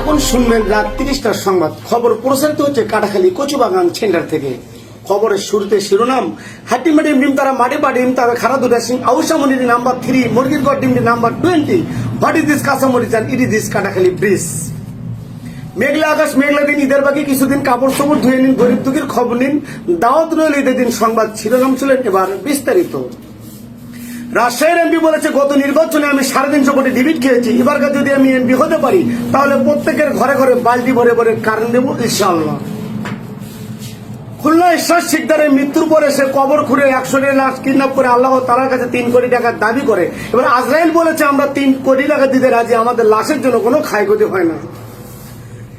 এখন শুনবেন রাত তিরিশটার সংবাদ। খবর প্রচারিত হচ্ছে কাটাখালী, কচুবাগান সেন্টার থেকে। খবরের শুরুতে শিরোনাম। হাটি মাটি ডিম তারা মাটি বা ডিম তারা খারা দুটা সিং আউসা মনির নাম্বার থ্রি মুরগির গড় ডিম number twenty what is this কাঁচামরিচ and it is this, Katakhali bridge. মেঘলা আকাশ, মেঘলা দিন, ঈদের বাকি কিছুদিন কাপড় চোপড় ধুয়ে নিন, গরিব দুঃখীর খবর নিন। দাওয়াত রইল ঈদের দিন, সংবাদ শিরোনাম ছিলেন এবার বিস্তারিত। রাজশাহীর এমপি বলেছে, গত নির্বাচনে আমি সাড়ে তিনশো কোটি ডিবিট খেয়েছি। এবারকার যদি আমি এমপি হতে পারি, তাহলে প্রত্যেকের ঘরে ঘরে বালতি ভরে ভরে কারণ দেবো, ইনশাআল্লাহ। খুলনা ঈশ্বর শিকদারের মৃত্যুর পরে সে কবর খুঁড়ে একশো লাশ কিডন্যাপ করে আল্লাহ তালার কাছে তিন কোটি টাকার দাবি করে। এবার আজরাইল বলেছে, আমরা তিন কোটি টাকা দিতে রাজি, আমাদের লাশের জন্য কোনো ক্ষয়ক্ষতি হয় না।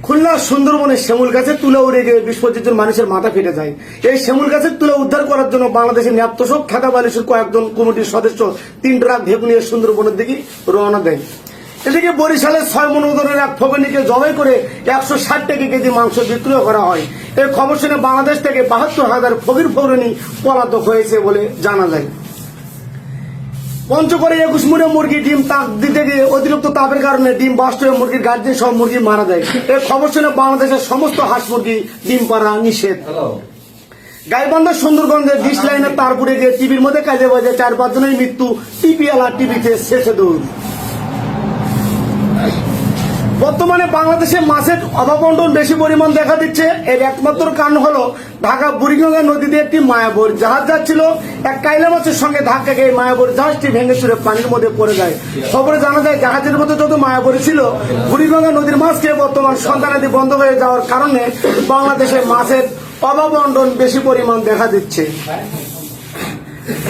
খুলনা সুন্দরবনের শ্যামুল গাছে তুলে উড়ে গিয়ে বিশ পঁচিশ জন মানুষের মাথা ফেটে যায়। এই শ্যামুল গাছের তুলে উদ্ধার করার জন্য বাংলাদেশের ন্যাপ্তসব খেতা বালিশের কয়েকজন কমিটির সদস্য তিন ট্রাক ভেপু নিয়ে সুন্দরবনের দিকে রওনা দেয়। এদিকে বরিশালের ছয় মন ওজনের এক ফগনিকে জবাই করে একশো ষাট টাকা কেজি মাংস বিক্রিও করা হয়। এই খবর শুনে বাংলাদেশ থেকে বাহাত্তর হাজার ফকির ফৌরনি পলাতক হয়েছে বলে জানা যায়। পঞ্চগড়ে একুশ মুড়ে মুরগি ডিম তাপ দিতে গিয়ে অতিরিক্ত তাপের কারণে ডিম বাস্ট হয়ে মুরগির গার্জেন সব মুরগি মারা যায়। এর খবর শুনে বাংলাদেশের সমস্ত হাঁস মুরগি ডিম পাড়া নিষেধ। গাইবান্ধা সুন্দরগঞ্জের ডিশ লাইনে তারপরে গিয়ে টিভির মধ্যে কাজে বাজে চার পাঁচজনের মৃত্যু আর টিভিতে শেষে দৌড়। বর্তমানে বাংলাদেশে মাছের অভাবন্টন বেশি পরিমাণ দেখা দিচ্ছে। এর একমাত্র কারণ হলো ঢাকা বুড়িগঙ্গা নদীতে একটি মায়াবর জাহাজ যাচ্ছিল। এক কাইলা মাছের সঙ্গে ধাক্কা খেয়ে মায়াবর জাহাজটি ভেঙে সুরে পানির মধ্যে পড়ে যায়। খবরে জানা যায়, জাহাজের মধ্যে যত মায়াবরী ছিল, বুড়িগঙ্গা নদীর মাছ খেয়ে বর্তমান সন্তানাদি বন্ধ হয়ে যাওয়ার কারণে বাংলাদেশে মাছের অভাবন্টন বেশি পরিমাণ দেখা দিচ্ছে।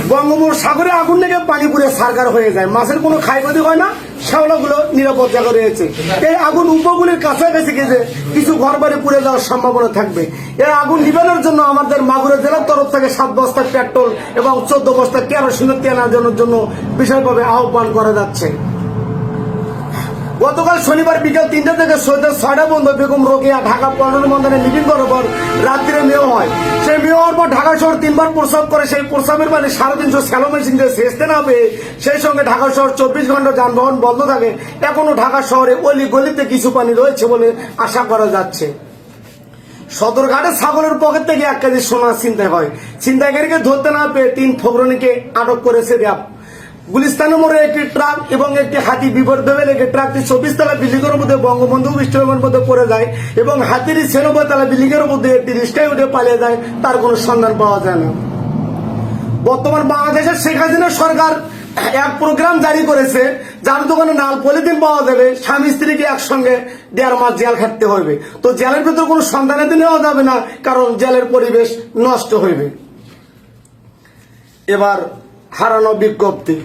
বঙ্গোপসাগরে সাগরে আগুন লেগে পানি পুড়ে সারকার হয়ে যায়। মাছের কোনো ক্ষয়ক্ষতি হয় না, শ্যাওলাগুলো নিরাপদ জায়গা রয়েছে। এই আগুন উপকূলের কাছাকাছি গেছে কিছু ঘর বাড়ি পুড়ে যাওয়ার সম্ভাবনা থাকবে। এই আগুন নিবানোর জন্য আমাদের মাগুরা জেলার তরফ থেকে সাত বস্তা পেট্রোল এবং চোদ্দ বস্তা কেরোসিনের জন্য জন্য বিশেষভাবে আহ্বান করা যাচ্ছে। গতকাল শনিবার বিকেল তিনটা থেকে ছয়টা বন্ধ বেগম রোকেয়া ঢাকা পল্টন মন্দিরে মিটিং করার পর রাত্রিরে মেয় হয়। সেই মেয় হওয়ার পর ঢাকা শহর তিনবার প্রস্রাব করে, সেই প্রস্রাবের মানে সাড়ে তিনশো স্যালো মেশিন দিয়ে সেচতে না পেয়ে সেই সঙ্গে ঢাকা শহর চব্বিশ ঘণ্টা যানবাহন বন্ধ থাকে। এখনও ঢাকা শহরে অলি গলিতে কিছু পানি রয়েছে বলে আশা করা যাচ্ছে। সদরঘাটে ছাগলের পকেট থেকে এক কেজি সোনা চিন্তা হয়। ছিনতাইকারীকে ধরতে না পেয়ে তিন ফগরণীকে আটক করেছে র্যাব। গুলিস্তানের মোড়ে একটি ট্রাক এবং একটি হাতি ভেবে লেগে ট্রাকটি চব্বিশ তলা বিল্ডিংয়ের মধ্যে বঙ্গবন্ধু বিশ্ববিদ্যালয়ের মধ্যে পড়ে যায় এবং হাতির ছিয়ানব্বই তলা বিল্ডিং এর মধ্যে একটি রিস্কায় উঠে পালিয়ে যায়, তার কোনো সন্ধান পাওয়া যায় না। বর্তমান বাংলাদেশের শেখ হাসিনা সরকার এক প্রোগ্রাম জারি করেছে, যার দোকানে নাল পলিথিন পাওয়া যাবে, স্বামী স্ত্রীকে একসঙ্গে দেড় মাস জেল খাটতে হবে তো জেলের ভিতরে কোনো সন্ধানাদি নেওয়া যাবে না, কারণ জেলের পরিবেশ নষ্ট হইবে। এবার হারানো বিজ্ঞপ্তি।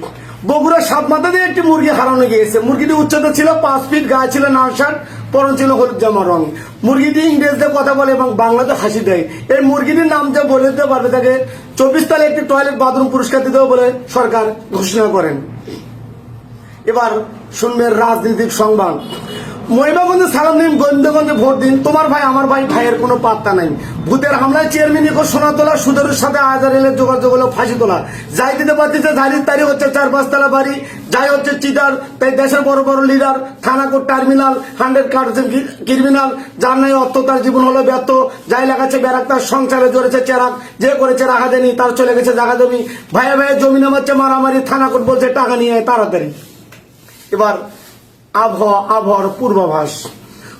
বগুড়া সাত মাথা দিয়ে একটি মুরগি হারানো গিয়েছে। মুরগিটি উচ্চতা ছিল পাঁচ ফিট, গায়ে ছিল নাল শার্ট, পরন ছিল হলুদ জামা রং। মুরগিটি ইংরেজদের কথা বলে এবং বাংলাতে হাসি দেয়। এই মুরগিটির নাম যা বলে দিতে পারবে তাকে চব্বিশ তালে একটি টয়লেট, বাথরুম পুরস্কার দিতে বলে সরকার ঘোষণা করেন। এবার শুনবেন রাজনৈতিক সংবাদ। মহিমাগঞ্জে সালাম দিন, গোবিন্দগঞ্জে ভোট দিন। তোমার ভাই, আমার ভাই, ভাইয়ের কোনো পাত্তা নাই। ভূতের হামলায় চেয়ারম্যান ইকো সোনা তোলা সুদের সাথে আজার এলে যোগাযোগ হলো ফাঁসি তোলা যাই দিতে পারতেছে জারির তারি হচ্ছে চার পাঁচতলা বাড়ি। যাই হচ্ছে চিটার, তাই দেশের বড় বড় লিডার থানাকোট টার্মিনাল, হান্ড্রেড কার্ড ক্রিমিনাল। যার নাই অর্থ তার জীবন হলো ব্যর্থ। যাই লাগাচ্ছে ব্যারাক, তার সংসারে জড়েছে চেরাক। যে করেছে রাখা দেনি তার চলে গেছে জাগা জমি। ভাইয়া ভাইয়া জমি নামাচ্ছে মারামারি। থানাকোট বলছে, টাকা নিয়ে তাড়াতাড়ি। এবার আবহাওয়া আবহাওয়ার পূর্বাভাস।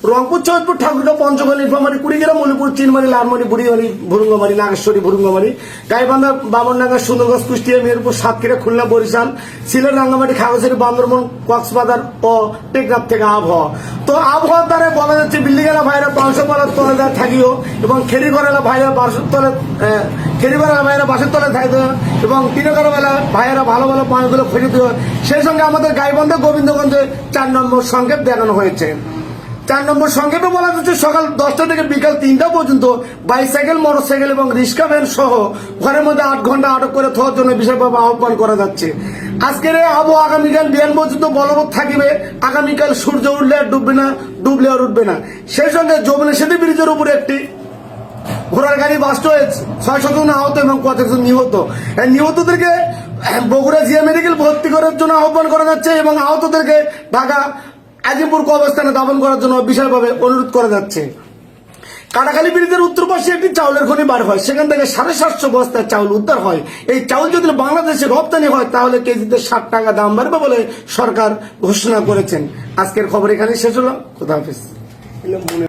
রংপুর চৌধপুর ঠাকুরগাঁ পঞ্চগড় নীলফামারি কুড়িগ্রাম, মণিপুর চিনমারি লালমারি বুড়িমারি ভুরুঙ্গমারি, নাগেশ্বরী, ভুরুঙ্গমারি, গাইবান্ধা বামনডাঙ্গা সুন্দরগঞ্জ, কুষ্টিয়া, মেহেরপুর, সাতক্ষীরা, খুলনা, বরিশাল, সিলেট, রাঙ্গামাটি, খাগড়াছড়ি, বান্দরবন, কক্সবাজার ও টেকনাফ থেকে আবহাওয়া। তো আবহাওয়ার দ্বারা বলা যাচ্ছে বিল্ডিংয়েলা ভাইরা পাঁচশো পালার তলে দেওয়া থাকিও এবং খেরিঘরেলা ভাইরা বাসের তলে খেরিঘরেলা ভাইরা বাসের তলে থাকিও এবং তিনকরবেলা ভাইয়েরা ভালো ভালো পাঁচগুলো দিও। সেই সঙ্গে আমাদের গাইবান্ধা গোবিন্দগঞ্জে চার নম্বর সংকেত দেখানো হয়েছে। চার নম্বর সংক্ষেপে বলা যাচ্ছে সকাল দশটা থেকে বিকাল তিনটা পর্যন্ত বাইসাইকেল, মোটরসাইকেল এবং রিক্সা ভ্যান সহ ঘরের মধ্যে আট ঘণ্টা আটক করে থাকার জন্য বিশেষভাবে আহ্বান করা যাচ্ছে। আজকের আবহাওয়া আগামীকাল বিয়ান পর্যন্ত বলবৎ থাকিবে। আগামীকাল সূর্য উঠলে আর ডুববে না, ডুবলে আর উঠবে না। সেই সঙ্গে যমুনা সেতু ব্রিজের উপরে একটি ঘোড়ার গাড়ি বাস্ট হয়েছে। ছয় শত জন আহত এবং কতজন নিহত। নিহতদেরকে বগুড়া জিয়া মেডিকেল ভর্তি করার জন্য আহ্বান করা যাচ্ছে এবং আহতদেরকে ঢাকা আজিমপুর কবরস্থানে দাপন করার জন্য বিশালভাবে অনুরোধ করা যাচ্ছে। কাটাখালী ব্রিজের উত্তর পাশে একটি চাউলের খনি বার হয়। সেখান থেকে সাড়ে সাতশো বস্তার চাউল উদ্ধার হয়। এই চাউল যদি বাংলাদেশে রপ্তানি হয়, তাহলে কেজিতে ষাট টাকা দাম বাড়বে বলে সরকার ঘোষণা করেছেন। আজকের খবর এখানে শেষ হল। হাফিজ।